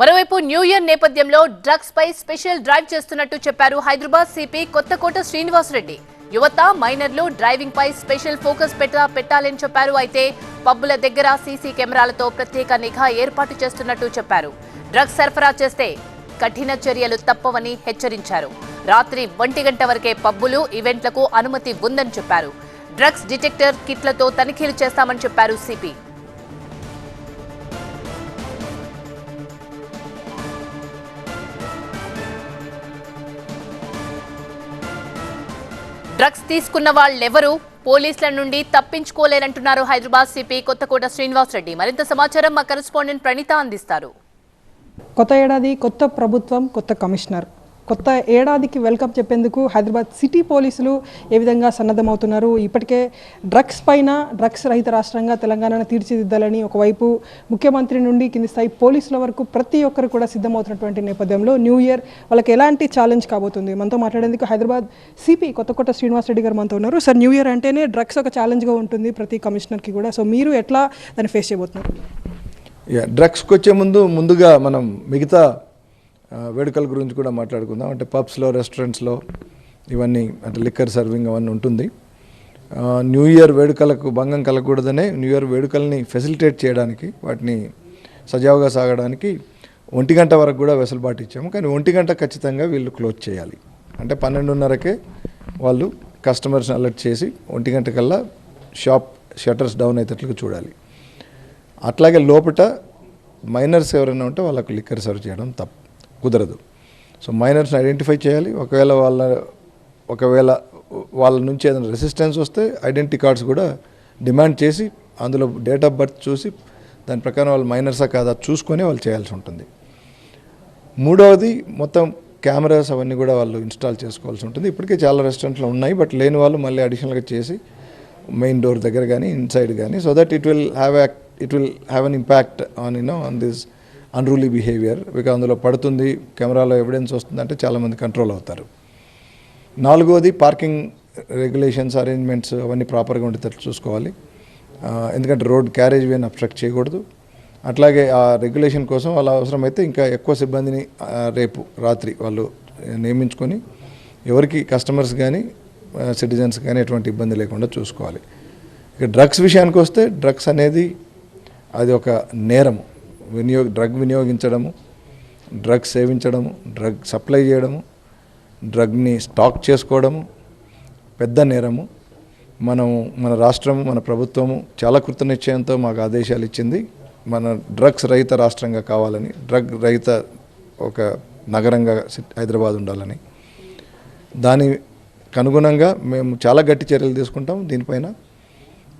మరోవైపు new year నేపథ్యంలో drugs పై స్పెషల్ డ్రైవ్ చేస్తున్నట్టు చెప్పారు హైదరాబాద్ సిపి కొత్తకోట శ్రీనివాసరెడ్డి. యువత మైనర్లు డ్రైవింగ్ పై స్పెషల్ ఫోకస్ పెట్ట పెట్టాలని చెప్పారు. అయితే పబ్బుల దగ్గర సీసీ కెమెరాలతో ప్రత్యేక నిఘా ఏర్పాటు చేస్తున్నట్టు చెప్పారు. డ్రగ్స్ సరఫరా చేస్తే కఠిన చర్యలు తప్పవని హెచ్చరించారు. రాత్రి ఒంటి గంట వరకే పబ్బులు ఈవెంట్లకు అనుమతి ఉందని చెప్పారు. డ్రగ్స్ డిటెక్టర్ కిట్లతో తనిఖీలు చేస్తామని చెప్పారు సిపి. డ్రగ్స్ తీసుకున్న వాళ్ళెవరూ పోలీసుల నుండి తప్పించుకోలేరంటున్నారు హైదరాబాద్ సిపి కొత్తకోట శ్రీనివాసరెడ్డి. మరింత సమాచారం మా కరెస్పాండెంట్ ప్రణీత అందిస్తారు. కొత్త ఏడాది కొత్త ప్రభుత్వం కొత్త కమిషనర్. కొత్త ఏడాదికి వెల్కమ్ చెప్పేందుకు హైదరాబాద్ సిటీ పోలీసులు ఏ విధంగా సన్నద్ధమవుతున్నారు? ఇప్పటికే డ్రగ్స్ పైన డ్రగ్స్ రహిత రాష్ట్రంగా తెలంగాణను తీర్చిదిద్దాలని ఒకవైపు ముఖ్యమంత్రి నుండి కింది స్థాయి పోలీసుల వరకు ప్రతి ఒక్కరు కూడా సిద్ధమవుతున్నటువంటి నేపథ్యంలో న్యూ ఇయర్ వాళ్ళకి ఎలాంటి ఛాలెంజ్ కాబోతుంది? మనతో మాట్లాడేందుకు హైదరాబాద్ సిపి కొత్త కొట్ట శ్రీనివాస్ రెడ్డి గారు మనతో ఉన్నారు. సార్ న్యూ ఇయర్ అంటేనే డ్రగ్స్ ఒక ఛాలెంజ్గా ఉంటుంది ప్రతి కమిషనర్కి కూడా. సో మీరు ఎట్లా దాన్ని ఫేస్ చేయబోతున్నారు? యా డ్రగ్స్కి వచ్చే ముందు ముందుగా మనం మిగతా వేడుకల గురించి కూడా మాట్లాడుకుందాం. అంటే పబ్స్లో రెస్టారెంట్స్లో ఇవన్నీ అంటే లిక్కర్ సర్వింగ్ అవన్నీ ఉంటుంది. న్యూ ఇయర్ వేడుకలకు భంగం కలగకూడదనే న్యూ ఇయర్ వేడుకల్ని ఫెసిలిటేట్ చేయడానికి వాటిని సజావుగా సాగడానికి ఒంటి గంట వరకు కూడా వెసులుబాటు ఇచ్చాము. కానీ ఒంటి గంట ఖచ్చితంగా వీళ్ళు క్లోజ్ చేయాలి. అంటే పన్నెండున్నరకే వాళ్ళు కస్టమర్స్ని అలర్ట్ చేసి ఒంటి గంట కల్లా షాప్ షట్టర్స్ డౌన్ అయ్యేటట్లుగా చూడాలి. అట్లాగే లోపట మైనర్స్ ఎవరైనా ఉంటే వాళ్ళకు లిక్కర్ సర్వ్ చేయడం తప్పు. కుదరదు. సో మైనర్స్ని ఐడెంటిఫై చేయాలి. ఒకవేళ వాళ్ళ ఒకవేళ వాళ్ళ నుంచి ఏదైనా రెసిస్టెన్స్ వస్తే ఐడెంటిటీ కార్డ్స్ కూడా డిమాండ్ చేసి అందులో డేట్ ఆఫ్ బర్త్ చూసి దాని ప్రకారం వాళ్ళు మైనర్సా కాదా చూసుకొని వాళ్ళు చేయాల్సి ఉంటుంది. మూడవది మొత్తం కెమెరాస్ అవన్నీ కూడా వాళ్ళు ఇన్స్టాల్ చేసుకోవాల్సి ఉంటుంది. ఇప్పటికే చాలా రెస్టారెంట్లు ఉన్నాయి బట్ లేని వాళ్ళు మళ్ళీ అడిషనల్గా చేసి మెయిన్ డోర్ దగ్గర కానీ ఇన్సైడ్ కానీ so that it will have it will have an impact on you know on this unruly behaviour ఇక అందులో పడుతుంది కెమెరాలో ఎవిడెన్స్ వస్తుందంటే చాలామంది కంట్రోల్ అవుతారు. నాలుగోది పార్కింగ్ రెగ్యులేషన్స్ అరేంజ్మెంట్స్ అవన్నీ ప్రాపర్గా ఉండేటట్లు చూసుకోవాలి. ఎందుకంటే రోడ్ క్యారేజ్ వేని అబ్స్ట్రక్ట్ చేయకూడదు. అట్లాగే ఆ రెగ్యులేషన్ కోసం వాళ్ళ అవసరమైతే ఇంకా ఎక్కువ సిబ్బందిని రేపు రాత్రి వాళ్ళు నియమించుకొని ఎవరికి కస్టమర్స్ కానీ సిటిజన్స్ కానీ ఎటువంటి ఇబ్బంది లేకుండా చూసుకోవాలి. ఇక డ్రగ్స్ విషయానికి వస్తే డ్రగ్స్ అనేది అది ఒక నేరము. వినియోగ డ్రగ్ వినియోగించడము డ్రగ్ సేవించడము డ్రగ్ సప్లై చేయడము డ్రగ్ని స్టాక్ చేసుకోవడము పెద్ద నేరము. మనము మన రాష్ట్రము మన ప్రభుత్వము చాలా కృతనిశ్చయంతో మాకు ఆదేశాలు ఇచ్చింది. మన డ్రగ్స్ రహిత రాష్ట్రంగా కావాలని డ్రగ్ రహిత ఒక నగరంగా హైదరాబాద్ ఉండాలని. దాని అనుగుణంగా మేము చాలా గట్టి చర్యలు తీసుకుంటాం దీనిపైన.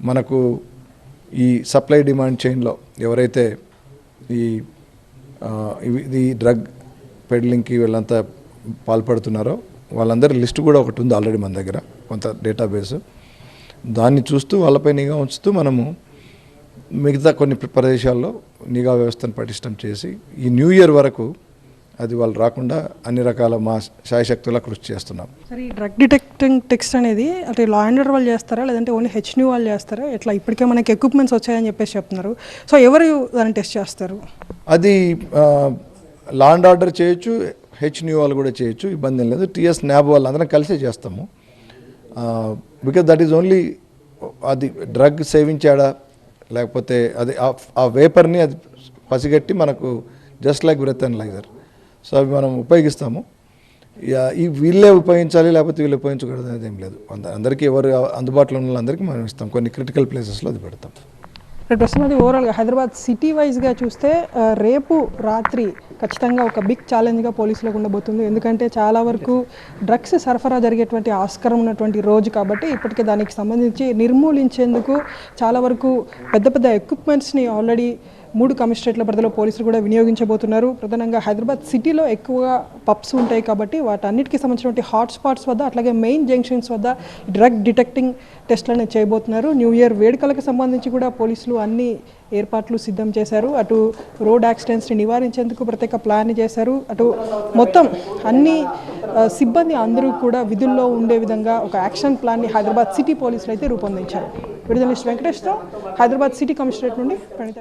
మనకు ఈ సప్లై డిమాండ్ చైన్లో ఎవరైతే ఈ ఇది ఇవి- డ్రగ్ పెడ్లింగ్కి వీళ్ళంతా పాల్పడుతున్నారో వాళ్ళందరి లిస్ట్ కూడా ఒకటి ఉంది ఆల్రెడీ మన దగ్గర కొంత డేటాబేస్. దాన్ని చూస్తూ వాళ్ళపై నిఘా ఉంచుతూ మనము మిగతా కొన్ని ప్రదేశాల్లో నిఘా వ్యవస్థను పటిష్టం చేసి ఈ న్యూ ఇయర్ వరకు అది వాళ్ళు రాకుండా అన్ని రకాల మా శాయశక్తులా కృషి చేస్తున్నాం. సరే ఈ డ్రగ్ డిటెక్టింగ్ టెక్స్ట్ అనేది అంటే లా అండ్ ఆర్డర్ వాళ్ళు చేస్తారా? లేదంటే ఓన్లీ హెచ్న్యూ వాళ్ళు చేస్తారా? ఇట్లా ఇప్పటికే మనకి ఎక్విప్మెంట్స్ వచ్చాయని చెప్పేసి చెప్తున్నారు. సో ఎవరు దాన్ని టెస్ట్ చేస్తారు? అది లా అండ్ ఆర్డర్ చేయొచ్చు హెచ్ న్యూ వాళ్ళు కూడా చేయొచ్చు ఇబ్బంది లేదు. టీఎస్ న్యాబ్ వాళ్ళు అందరం కలిసే చేస్తాము. బికాజ్ దట్ ఈజ్ ఓన్లీ అది డ్రగ్ సేవించాడా? లేకపోతే అది ఆ- ఆ వేపర్ని అది పసిగట్టి మనకు just like breath and laser so అవి మనం ఉపయోగిస్తాము. ఈ వీళ్ళే ఉపయోగించాలి లేకపోతే వీళ్ళు ఉపయోగించకూడదు అనేది ఏం లేదు. అందరికీ ఎవరు అందుబాటులో ఉన్న మనం ఇస్తాం. కొన్ని క్రిటికల్ ప్లేసెస్లో అది పెడతాం. రేపు ప్రస్తుతం అది ఓవరాల్గా హైదరాబాద్ సిటీ వైజ్గా చూస్తే రేపు రాత్రి ఖచ్చితంగా ఒక బిగ్ ఛాలెంజ్గా పోలీసులకు ఉండబోతుంది. ఎందుకంటే చాలా వరకు డ్రగ్స్ సరఫరా జరిగేటువంటి ఆస్కారం ఉన్నటువంటి రోజు కాబట్టి ఇప్పటికే దానికి సంబంధించి నిర్మూలించేందుకు చాలా వరకు పెద్ద పెద్ద ఎక్విప్మెంట్స్ని ఆల్రెడీ మూడు కమిషనరేట్ల పరిధిలో పోలీసులు కూడా వినియోగించబోతున్నారు. ప్రధానంగా హైదరాబాద్ సిటీలో ఎక్కువగా పబ్స్ ఉంటాయి కాబట్టి వాటన్నిటికీ సంబంధించినటువంటి హాట్స్పాట్స్ వద్ద అట్లాగే మెయిన్ జంక్షన్స్ వద్ద డ్రగ్ డిటెక్టింగ్ టెస్ట్లను చేయబోతున్నారు. న్యూ ఇయర్ వేడుకలకు సంబంధించి కూడా పోలీసులు అన్ని ఏర్పాట్లు సిద్ధం చేశారు. అటు రోడ్ యాక్సిడెంట్స్ని నివారించేందుకు ప్రత్యేక ప్లాన్ చేశారు. అటు మొత్తం అన్ని సిబ్బంది అందరూ కూడా విధుల్లో ఉండే విధంగా ఒక యాక్షన్ ప్లాన్ని హైదరాబాద్ సిటీ పోలీసులు అయితే రూపొందించారు. విడుదల వెంకటేష్తో హైదరాబాద్ సిటీ కమిషనరేట్ నుండి ప్రణిత